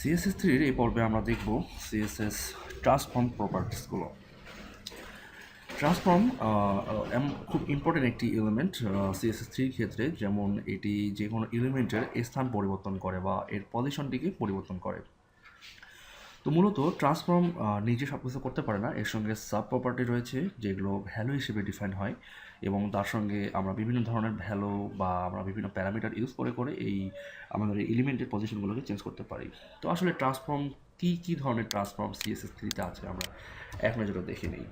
CSS থ্রির এই পর্বে আমরা দেখব সিএসএস ট্রান্সফর্ম প্রপার্টিসগুলো ট্রান্সফর্ম খুব ইম্পর্টেন্ট একটি এলিমেন্ট সিএসএস থ্রির ক্ষেত্রে। যেমন এটি যে কোনো এলিমেন্টের স্থান পরিবর্তন করে বা এর পজিশনটিকে পরিবর্তন করে। তো মূলত ট্রান্সফর্ম নিজে সব কিছু করতে পারে না। এর সঙ্গে সাব প্রপার্টি রয়েছে, যেগুলো ভ্যালু হিসেবে ডিফাইন হয় এবং তার সঙ্গে আমরা বিভিন্ন ধরনের ভ্যালু বা আমরা বিভিন্ন প্যারামিটার ইউজ করে করে এই আমাদের এই এলিমেন্টের পজিশনগুলোকে চেঞ্জ করতে পারি। তো আসলে ট্রান্সফর্ম কী কী ধরনের ট্রান্সফর্ম সিএসএস থ্রিতে আছে আমরা এক নজরে দেখে নিই।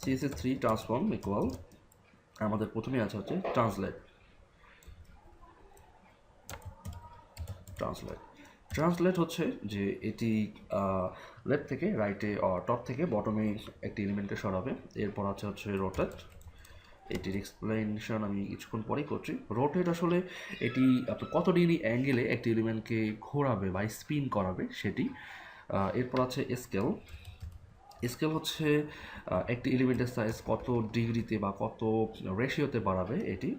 সিএসএস থ্রি ট্রান্সফর্ম ইকুয়াল আমাদের প্রথমে আছে হচ্ছে ট্রান্সলেট ট্রান্সলেট ট্রান্সলেট হচ্ছে যে এটি লেফট থেকে রাইটে টপ থেকে বটমে একটি এলিমেন্টকে সরাবে। এরপর আছে হচ্ছে রোটেট এটির এক্সপ্লেনেশন আমি কিছুক্ষণ পরেই করছি। রোটেট আসলে এটি আপনার কত ডিগ্রি অ্যাঙ্গেলে একটি এলিমেন্টকে ঘোরাবে বা স্পিন করাবে সেটি এরপর আছে স্কেল স্কেল হচ্ছে একটি এলিমেন্টের সাইজ কত ডিগ্রিতে বা কত রেশিওতে বাড়াবে এটি।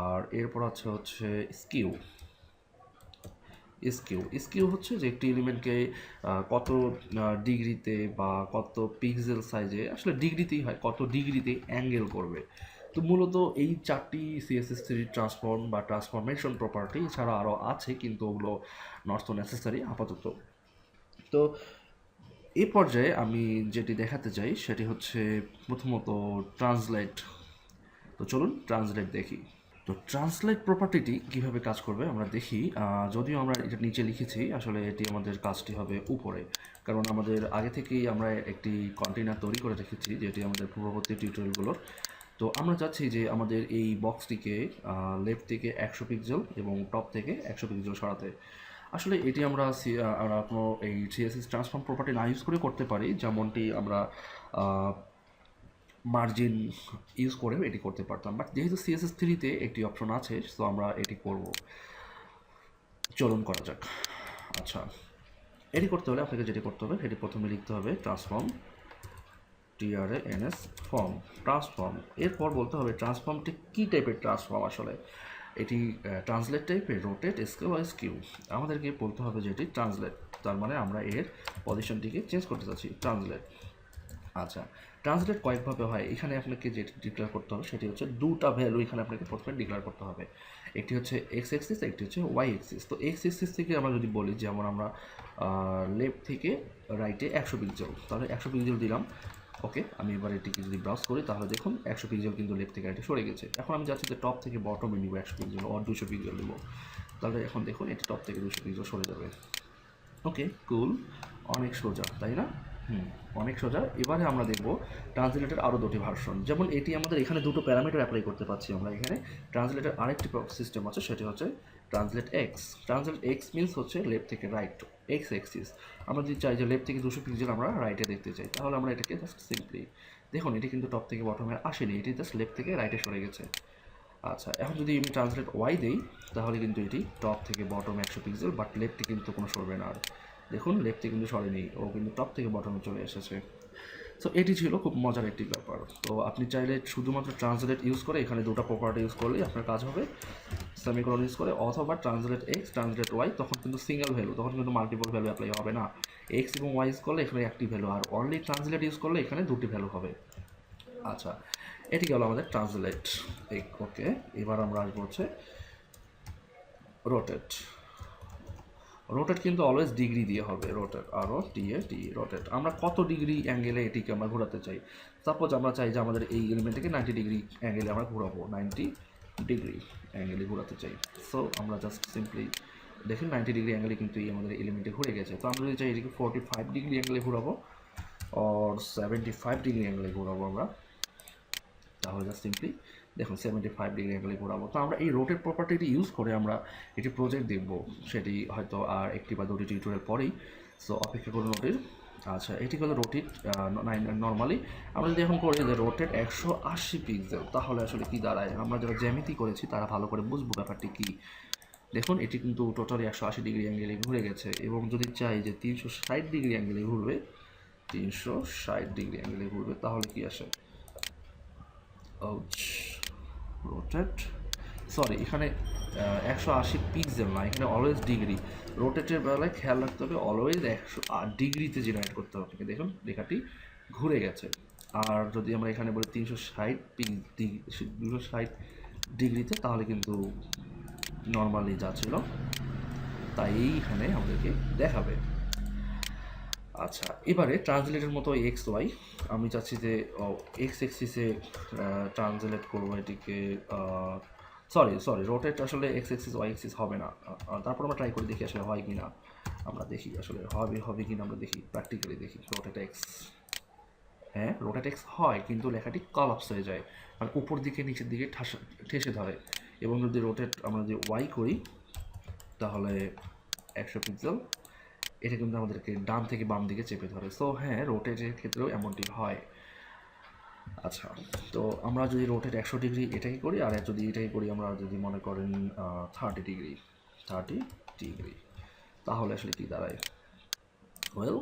আর এরপর আছে হচ্ছে স্কিউ স্কিউ স্কিউ হচ্ছে যে একটি এলিমেন্টকে কত ডিগ্রিতে বা কত পিক্সেল সাইজে আসলে ডিগ্রিতেই হয়, কত ডিগ্রিতে অ্যাঙ্গেল করবে। তো মূলত এই চারটি সিএসএস থ্রি ট্রান্সফর্ম বা ট্রান্সফরমেশন প্রপার্টি এছাড়া আরও আছে, কিন্তু ওগুলো নট তো নেসেসারি আপাতত। তো এই পর্যায়ে আমি যেটি দেখাতে চাই, সেটি হচ্ছে প্রথমত ট্রান্সলেট তো চলুন ট্রান্সলেট দেখি। তো ট্রান্সলেট প্রপার্টিটি কীভাবে কাজ করবে আমরা দেখি। যদিও আমরা এটা নিচে লিখেছি, আসলে এটি আমাদের কাজটি হবে উপরে। কারণ আমাদের আগে থেকেই আমরা একটি কন্টেনার তৈরি করে রেখেছি, যেটি আমাদের পূর্ববর্তী টিউটোরিয়ালগুলোর তো আমরা চাচ্ছি যে আমাদের এই বক্সটিকে লেফট থেকে একশো পিক্সেল এবং টপ থেকে একশো পিক্সেল সরাতে। আসলে এটি আমরা কোনো এই সিএসএস ট্রান্সফর্ম প্রপার্টি না ইউজ করে করতে পারি, যেমনটি আমরা মার্জিন ইউজ করে এটি করতে পারতাম। বাট যেহেতু সিএসএস থ্রিতে একটি অপশন আছে সো আমরা এটি করব। চলন করা যাক। আচ্ছা এটি করতে হলে আপনাকে যেটি করতে হবে, সেটি প্রথমে লিখতে হবে transform TRA NS form transform এরপর বলতে হবে ট্রান্সফর্মটি কী টাইপের ট্রান্সফর্ম আসলে? এটি ট্রান্সলেট টাইপের রোটেট স্কিউ আর স্কিউ আমাদেরকে বলতে হবে যে এটি ট্রান্সলেট তার মানে আমরা এর পজিশনটিকে চেঞ্জ করতে চাচ্ছি ট্রান্সলেট আচ্ছা ট্রান্সলেট কয়েকভাবে হয়। এখানে আপনাকে যেটি ডিক্লেয়ার করতে হবে, সেটি হচ্ছে দুটা ভ্যালু এখানে আপনাকে প্রথমে ডিক্লেয়ার করতে হবে। একটি হচ্ছে এক্স এক্সিস একটি হচ্ছে ওয়াই এক্সিস তো এক্স এক্সিস থেকে আমরা যদি বলি, যেমন আমরা লেফট থেকে রাইটে একশো পিক্সেল তাহলে একশো পিক্সেল দিলাম। ওকে আমি এবার এটিকে যদি ব্রাউজ করি, তাহলে দেখুন একশো পিক্সেল কিন্তু লেফট থেকে রাইটে সরে গেছে। এখন আমি যাচ্ছি যে টপ থেকে বটমে নিব একশো পিক্সেল আর দুশো পিক্সেল নেব। তাহলে এখন দেখুন, এটি টপ থেকে দুশো পিক্সেল সরে যাবে। ওকে কুল অনেক সোজা, তাই না? অনেক সোজা। এবারে আমরা দেখব ট্রান্সলেটের আরও দুটি ভার্সন যেমন এটি আমাদের এখানে দুটো প্যারামিটার অ্যাপ্লাই করতে পারছি আমরা এখানে। ট্রান্সলেটের আরেকটি সিস্টেম আছে, সেটি হচ্ছে translate X translate X means হচ্ছে লেফট থেকে রাইট এক্স এক্সিস আমরা যদি চাই যে লেফট থেকে দুশো পিক্সেল আমরা রাইটে দেখতে চাই, তাহলে আমরা এটাকে জাস্ট সিম্পলি দেখুন, এটি কিন্তু টপ থেকে বটমে আসেনি, এটি জাস্ট লেফট থেকে রাইটে সরে গেছে। আচ্ছা এখন যদি আমি ট্রান্সলেট ওয়াই দিই, তাহলে কিন্তু এটি টপ থেকে বটম একশো পিক্সেল বাট লেফটে কিন্তু কোনো সরবে না আর। দেখুন, লেফটে কিন্তু সরেনি, ও কিন্তু টপ থেকে বটমে চলে এসেছে। সো এটি ছিল খুব মজার একটি ব্যাপার। তো আপনি চাইলে শুধুমাত্র ট্রান্সলেট ইউজ করে এখানে দুটো প্রপার্টি ইউজ করলেই আপনার কাজ হবে। সেমিকলন ইউজ করে অথবা ট্রান্সলেট এক্স ট্রান্সলেট ওয়াই তখন কিন্তু সিঙ্গেল ভ্যালু তখন কিন্তু মাল্টিপল ভ্যালু অ্যাপ্লাই হবে না। এক্স এবং ওয়াই ইউজ করলে এখানে একটি ভ্যালু আর অনলি ট্রান্সলেট ইউজ করলে এখানে দুটি ভ্যালু হবে। আচ্ছা এটি গেল আমাদের ট্রান্সলেট ওকে এবার আমরা আসব হচ্ছে রোটেট রোটেট কিন্তু অলওয়েজ ডিগ্রি দিয়ে হবে রোটেট আরও টি এ টি রোটেট আমরা কত ডিগ্রি অ্যাঙ্গেলে এটিকে আমরা ঘোরাতে চাই? সাপোজ আমরা চাই যে আমাদের এই এলিমেন্টটিকে নাইনটি ডিগ্রি অ্যাঙ্গেলে আমরা ঘোরাবো নাইনটি ডিগ্রি অ্যাঙ্গেলে ঘোরাতে চাই। সো আমরা জাস্ট সিম্পলি দেখুন নাইনটি ডিগ্রি অ্যাঙ্গেলে কিন্তু এই আমাদের এলিমেন্টে ঘুরে গেছে। তো আমরা যদি চাই এটিকে ফোরটি ফাইভ ডিগ্রি অ্যাঙ্গেলে ঘোরাবো অর সেভেন্টি ফাইভ ডিগ্রি অ্যাঙ্গেলে ঘোরাবো আমরা, তাহলে জাস্ট সিম্পলি দেখুন সেভেন্টি ফাইভ ডিগ্রি অ্যাঙ্গেলে ঘোরাবো। তো আমরা এই রোটেট প্রপার্টিটি ইউজ করে আমরা এটি প্রজেক্ট দেখব। সেটি হয়তো আর একটি বা দুটি টিউটোরিয়াল পরেই। সো অপেক্ষা করুন ওটির আচ্ছা এটি হলো রোটেট নর্মালি আমরা যদি এখন করি যে রোটেট একশো আশি পিক্সেল তাহলে আসলে কী দাঁড়ায়? আমরা যারা জ্যামিতি করেছি, তারা ভালো করে বুঝব ব্যাপারটি কী। দেখুন, এটি কিন্তু টোটালি একশো আশি ডিগ্রি অ্যাঙ্গেলে ঘুরে গেছে এবং যদি চাই যে তিনশো ষাট ডিগ্রি অ্যাঙ্গেলে ঘুরবে, তিনশো ষাট ডিগ্রি অ্যাঙ্গেলে ঘুরবে, তাহলে কী আসে? Rotate সরি এখানে একশো আশি পিক্সেল না, এখানে অলওয়েজ ডিগ্রি রোটেটের বেলায় খেয়াল রাখতে হবে অলওয়েজ একশো আট ডিগ্রিতে জেনারেট করতে হবে আপনাকে, দেখুন লেখাটি ঘুরে গেছে। আর যদি আমরা এখানে বলি তিনশো ষাট পিক দুশো ষাট ডিগ্রিতে তাহলে কিন্তু নর্মালি যা ছিল, তাই এইখানে আমাদেরকে দেখাবে। আচ্ছা এবারে ট্রান্সলেটের মতো এক্স ওয়াই আমি চাচ্ছি যে এক্স এক্সিসে ট্রান্সলেট করব এটিকে সরি সরি রোটেট আসলে এক্স এক্সিস ওয়াই এক্সিস হবে না। তারপর আমরা ট্রাই করে দেখি আসলে হয় কি না আমরা দেখি আসলে হবে হবে কি না আমরা দেখি প্র্যাকটিক্যালি দেখি রোটেট এক্স হ্যাঁ রোটেট এক্স হয়, কিন্তু লেখাটি কলাপস হয়ে যায়। মানে উপর দিকে, নিচের দিকে ঠাসা, ঠেসে ধরে। এবং যদি রোটেট আমরা যদি ওয়াই করি, তাহলে একশো পিক্সেল এটা কিন্তু আমাদেরকে ডান থেকে বাম দিকে চেপে ধরে। সো হ্যাঁ রোটেটের ক্ষেত্রেও এমনটি হয়। আচ্ছা তো আমরা যদি রোটেট একশো ডিগ্রি এটাই করি, আর যদি এটাই করি, আমরা যদি মনে করেন থার্টি ডিগ্রি থার্টি ডিগ্রি। তাহলে আসলে কী দাঁড়ায়? ওয়েল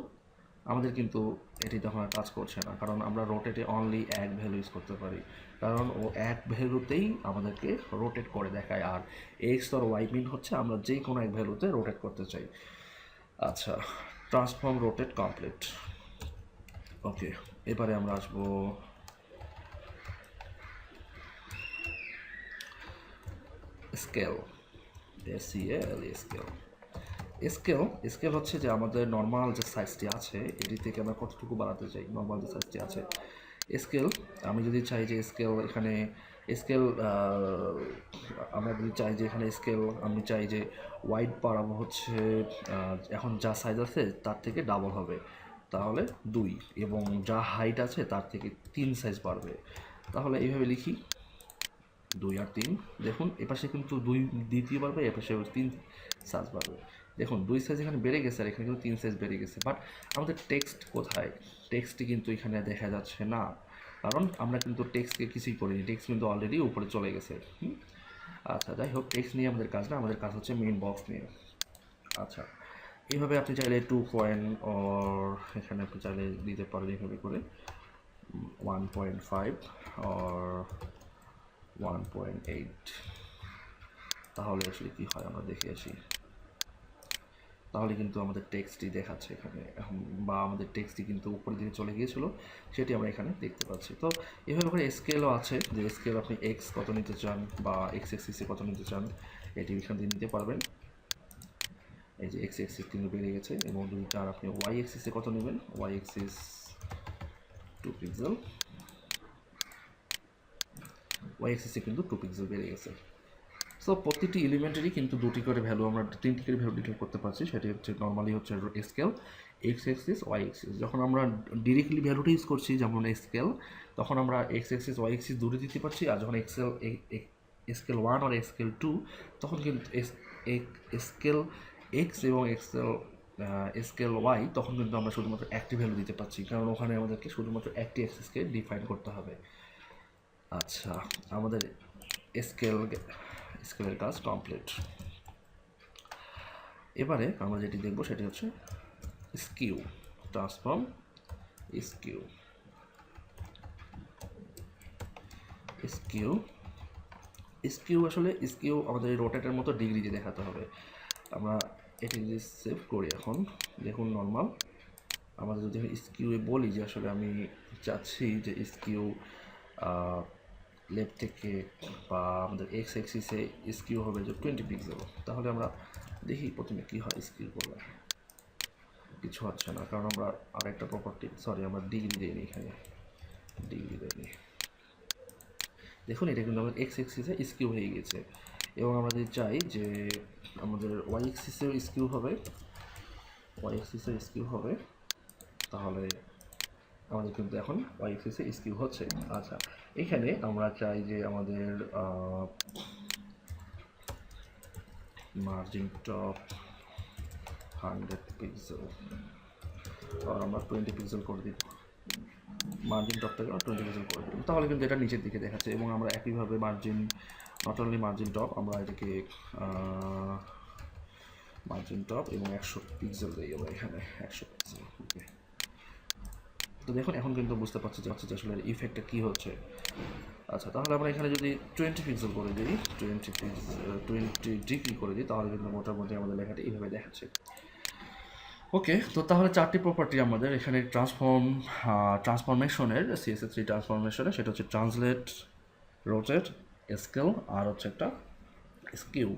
আমাদের কিন্তু এটি তখন কাজ করছে না, কারণ আমরা রোটেটে অনলি এক ভ্যালু ইউজ করতে পারি। কারণ ও এক ভ্যালুতেই আমাদেরকে রোটেট করে দেখায়, আর এক্স আর ওয়াই মিন হচ্ছে আমরা যে কোনো এক ভ্যালুতে রোটেট করতে চাই। আচ্ছা ট্রান্সফর্ম রোটেট কমপ্লিট ওকে এবারে আমরা আসব। Scale S C L scale scale scale হচ্ছে যে আমাদের নর্মাল যে সাইজটি আছে, এটি থেকে আমরা কতটুকু বাড়াতে চাই? নর্মাল যে সাইজটি আছে স্কেল আমি যদি চাই যে স্কেল এখানে স্কেল আমরা যদি চাই যে এখানে স্কেল আমি চাই যে ওয়াইড বাড়াবো হচ্ছে এখন যা সাইজ আছে তার থেকে ডাবল হবে। তাহলে দুই এবং যা হাইট আছে তার থেকে তিন সাইজ বাড়বে। তাহলে এইভাবে লিখি, দুই আর তিন। দেখুন এপাশে কিন্তু দুই দ্বিতীয় বাড়বে এপাশে তিন সাইজ বাড়বে। দেখুন, দুই সাইজ এখানে বেড়ে গেছে আর এখানে কিন্তু তিন সাইজ বেড়ে গেছে। বাট আমাদের টেক্সট কোথায়? টেক্সটটি কিন্তু এখানে দেখা যাচ্ছে না। কারণ আমরা কিন্তু টেক্সটকে কিছুই করিনি টেক্সট কিন্তু অলরেডি উপরে চলে গেছে? আচ্ছা যাই হোক টেক্সট নিয়ে আমাদের কাজ না, আমাদের কাজ হচ্ছে মেইন বক্স নিয়ে। আচ্ছা এইভাবে আপনি চাইলে টু পয়েন্ট অর এখানে আপনি চাইলে দিতে পারেন এইভাবে করে। One point five or one point eight তাহলে আসলে কী হয়, আমরা দেখে আসি। তাহলে কিন্তু আমাদের টেক্সটটি দেখাচ্ছে এখানে। বা আমাদের টেক্সটটি কিন্তু উপরের দিকে চলে গিয়েছিল, সেটি আমরা এখানে দেখতে পাচ্ছি। তো এভাবে করে স্কেলও আছে, যে স্কেল আপনি এক্স কত নিতে চান বা এক্স এক্সিসে কত নিতে চান, এটি এখান থেকে নিতে পারবেন। এই যে এক্স এক্সিস কিন্তু বেড়ে গেছে এবং যদি চান আপনি ওয়াই এক্সিসে কত নেবেন? Y axis two pixel Y এক্সিসে কিন্তু টু পিক্সেল বেড়ে গেছে। সো প্রতিটি এলিমেন্টেরই কিন্তু দুটি করে ভ্যালু আমরা তিনটি করে ভ্যালু ডিক্লেয়ার করতে পারছি। সেটি হচ্ছে নর্মালি হচ্ছে scale X axis Y axis যখন আমরা ডিরেক্টলি ভ্যালুটা ইউজ করছি, যেমন স্কেল তখন আমরা এক্স এক্সিস ওয়াই এক্সিস দূরে দিতে পারছি। আর যখন এক্সেল স্কেল ওয়ান আর স্কেল টু তখন কিন্তু স্কেল এক্স এবং এক্সেল স্কেল ওয়াই তখন কিন্তু আমরা শুধুমাত্র একটি ভ্যালু দিতে পারছি। কারণ ওখানে আমাদেরকে শুধুমাত্র একটি এক্সিসকে ডিফাইন করতে হবে। আচ্ছা আমাদের স্কেল স্কেলের কাজ কমপ্লিট। এবারে আমরা যেটি দেখব সেটি হচ্ছে skew transform skew skew skew আসলে স্কিউ আমাদের রোটেটের মতো ডিগ্রি দিয়ে দেখাতে হবে। আমরা এটি যদি সেভ করি এখন, দেখুন নর্মাল আমাদের যদি স্কিউ বলি যে আসলে আমি চাচ্ছি যে স্কিউ লেফট থেকে বা আমাদের এক্স এক্সিসে স্কিউ হবে যে টোয়েন্টি পিক্সেল তাহলে আমরা দেখি প্রথমে কী হয় স্কিউ করলে। কিছু হচ্ছে না, কারণ আমরা আরেকটা প্রপার্টি সরি আমরা ডিগ্রি দিইনি এখানে। ডিগ্রি দিইনি। দেখুন, এটা কিন্তু আমাদের এক্স এক্সিসে স্কিউ হয়ে গেছে। এবং আমরা যদি চাই যে আমাদের ওয়াই এক্সিসেও স্কিউ হবে ওয়াই এক্সিসের স্কিউ হবে, তাহলে আমাদের কিন্তু এখন ওয়াই স্কিউ হচ্ছে। আচ্ছা এখানে আমরা চাই যে আমাদের মার্জিন টপ হান্ড্রেড পিক্সেল আর আমরা টোয়েন্টি পিক্সেল করে দিই। মার্জিন টপটাকে আমরা টোয়েন্টি পিক্সেল করে দিই। তাহলে কিন্তু এটা নিচের দিকে দেখাচ্ছে এবং আমরা একইভাবে margin not only margin top আমরা এটাকে মার্জিন টপ এবং একশো পিক্সেল দিয়ে আমরা এখানে, একশো পিক্সেল ওকে তো দেখুন, এখন কিন্তু বুঝতে পারছি যে যে আসলে ইফেক্টটা কী হচ্ছে। আচ্ছা তাহলে আমরা এখানে যদি টোয়েন্টি পিক্সেল করে দিই টোয়েন্টি টোয়েন্টি ডিগ্রি করে দিই, তাহলে কিন্তু মোটামুটি আমাদের লেখাটা এইভাবে দেখাচ্ছে। ওকে তো তাহলে চারটি প্রপার্টি আমাদের, এখানে ট্রান্সফর্ম ট্রান্সফরমেশনের সিএসএস থ্রি ট্রান্সফরমেশনে সেটা হচ্ছে ট্রান্সলেট রোটেট স্কেল আর হচ্ছে একটা স্কিউ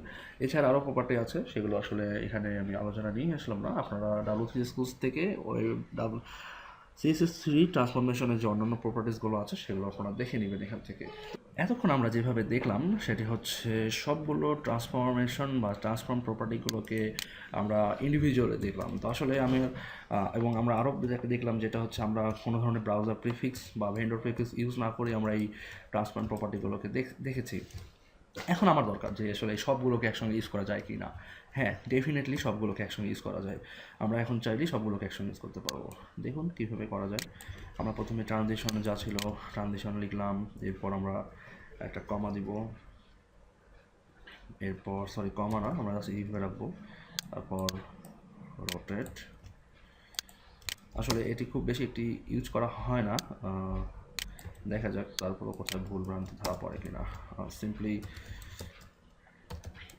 এছাড়া আরও প্রপার্টি আছে, সেগুলো আসলে এখানে আমি আলোচনা নিয়ে আসলাম না। আপনারা ডাব্লু থ্রি স্কুলস থেকে ওই ডাব্লু সিএসএস থ্রি ট্রান্সফরমেশনের যে অন্যান্য প্রপার্টিসগুলো আছে, সেগুলো আপনারা দেখে নেবেন এখান থেকে। এতক্ষণ আমরা যেভাবে দেখলাম, সেটি হচ্ছে সবগুলো ট্রান্সফরমেশন বা ট্রান্সফর্ম প্রপার্টিগুলোকে আমরা ইন্ডিভিজুয়ালি দেখলাম। তো আসলে আমি এবং আমরা আরও দেখলাম যেটা হচ্ছে আমরা কোনো ধরনের ব্রাউজার প্রিফিক্স বা ভেন্ডর প্রিফিক্স ইউজ না করে আমরা এই ট্রান্সফর্ম প্রপার্টিগুলোকে দেখেছি। এখন আমার দরকার যে আসলে সবগুলোকে একসঙ্গে ইউজ করা যায় কি না হ্যাঁ ডেফিনেটলি সবগুলোকে একসঙ্গে ইউজ করা যায়। আমরা এখন চাইলেই সবগুলোকে একসঙ্গে ইউজ করতে পারব। দেখুন কীভাবে করা যায়। আমরা প্রথমে ট্রানজিশন যা ছিল ট্রানজিশন লিখলাম, এরপর আমরা একটা কমা দিব। এরপর সরি কমা না, আমরা এইভাবে রাখব। তারপর রোটেট আসলে এটি খুব বেশি একটি ইউজ করা হয় না। দেখা যাক তারপরও কোথায় ভুল ভ্রান্তি ধরা পড়ে কিনা। সিম্পলি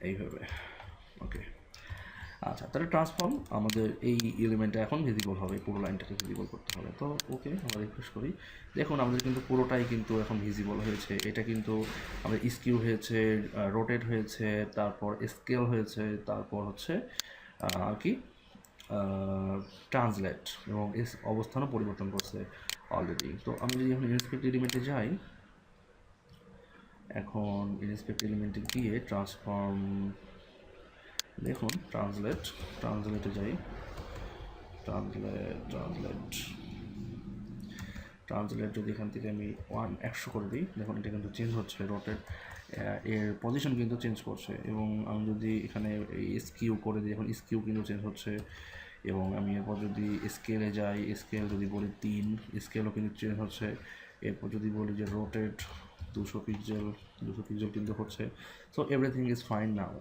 এইভাবে। ওকে আচ্ছা তাহলে ট্রান্সফর্ম আমাদের এই এলিমেন্টটা এখন ভিজিবল হবে, পুরো লাইনটাকে ভিজিবল করতে হবে। তো ওকে আমরা রিফ্রেশ করি। দেখুন, আমাদের কিন্তু পুরোটাই কিন্তু এখন ভিজিবল হয়েছে। এটা কিন্তু আমাদের স্কিউ হয়েছে রোটেট হয়েছে, তারপর স্কেল হয়েছে, তারপর হচ্ছে আর কি ট্রান্সলেট এবং অবস্থানও পরিবর্তন করছে। অলরেডি তো আমি যদি এখন ইনস্পেক্ট এলিমেন্টে যাই, এখন ইনস্পেক্ট এলিমেন্টে গিয়ে ট্রান্সফর্ম দেখুন ট্রান্সলেট ট্রান্সলেটে যাই। ট্রান্সলেট ট্রান্সলেট ট্রান্সলেট যদি এখান থেকে আমি ওয়ান একশো করে দিই, দেখুন, এটা কিন্তু চেঞ্জ হচ্ছে রোটেট এর পজিশন কিন্তু চেঞ্জ করছে। এবং আমি যদি এখানে স্কিউ করে দিই এখন স্কিউ কিন্তু চেঞ্জ হচ্ছে। এবং আমি এরপর যদি স্কেলে যাই স্কেল যদি বলি তিন স্কেলও কিন্তু চেঞ্জ হচ্ছে। এরপর যদি বলি যে রোটেট দুশো পিক্সেল দুশো পিক্সেল কিন্তু হচ্ছে। So everything is fine now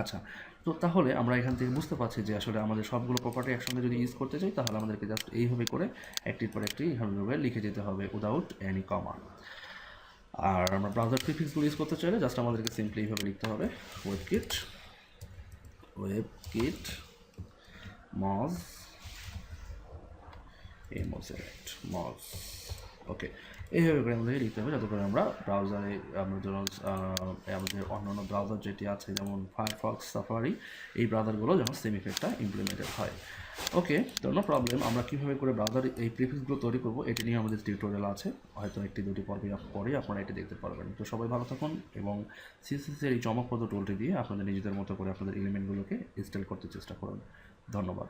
আচ্ছা তো তাহলে আমরা এখান থেকে বুঝতে পারছি যে আসলে আমাদের সবগুলো প্রপার্টি একসঙ্গে যদি ইউজ করতে চাই, তাহলে আমাদেরকে জাস্ট এইভাবে করে একটির পর একটি এইভাবে লিখে যেতে হবে উইদাউট এনি কমা আর আমরা ব্রাউজার প্রিফিক্সগুলো ইউজ করতে চাইলে জাস্ট আমাদেরকে সিম্পলি এইভাবে লিখতে হবে। ওয়েব কিট ওয়েব কিট মজ এই মজেট মজ ওকে এইভাবে করে আমাদেরকে লিখতে হবে যাতে করে আমরা ব্রাউজারে আমরা আহ, আমাদের অন্যান্য ব্রাউজার যেটি আছে যেমন ফায়ারফক্স সাফারি এই ব্রাউজারগুলো যেমন সেম ইফেক্টটা ইমপ্লিমেন্টেড হয়। ওকে তো নো প্রবলেম আমরা কীভাবে করে ব্রাউজার এই প্রিফিক্সগুলো তৈরি করব এটি নিয়ে আমাদের টিউটোরিয়াল আছে। হয়তো একটি দুটি পর্বে পরে আপনারা এটি দেখতে পারবেন। তো সবাই ভালো থাকুন এবং সিসিসির এই চমকপ্রদ টুলটি দিয়ে আপনাদের নিজেদের মতো করে আপনাদের এলিমেন্টগুলোকে ইনস্টল করতে চেষ্টা করুন। ধন্যবাদ।